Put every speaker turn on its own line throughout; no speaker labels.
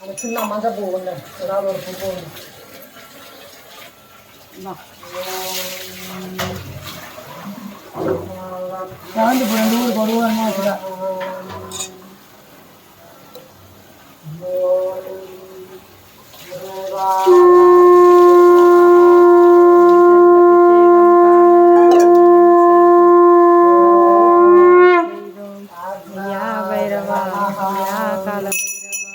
அந்த சின்ன மஞ்சள் பூ ஒன்று ஏதாவது ஒரு பூ ஒன்று சாந்தி பூ எங்கள் ஊருக்கு வருவாங்க கூட
யா கால பைரவா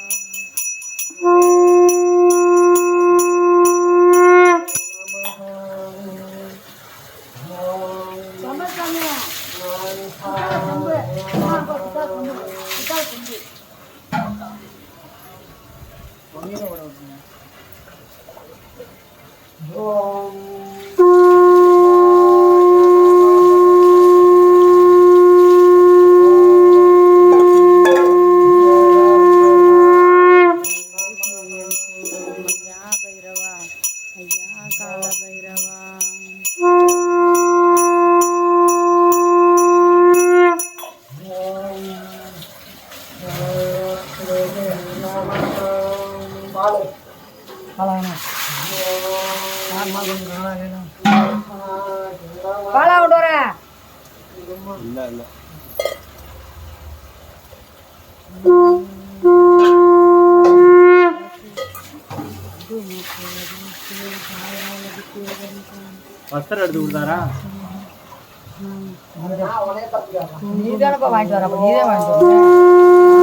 பால் கொண்டு வரேன்
இல்லை இல்லை வஸ்திரம் எடுத்து கொடுத்தாரா?
நீ தானப்பா வாங்கிட்டு வர நீ தான் வாங்கிட்டு வர.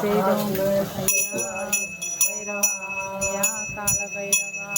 செய்தோம் ஐயா பைரவா
ஐயா கால
பைரவா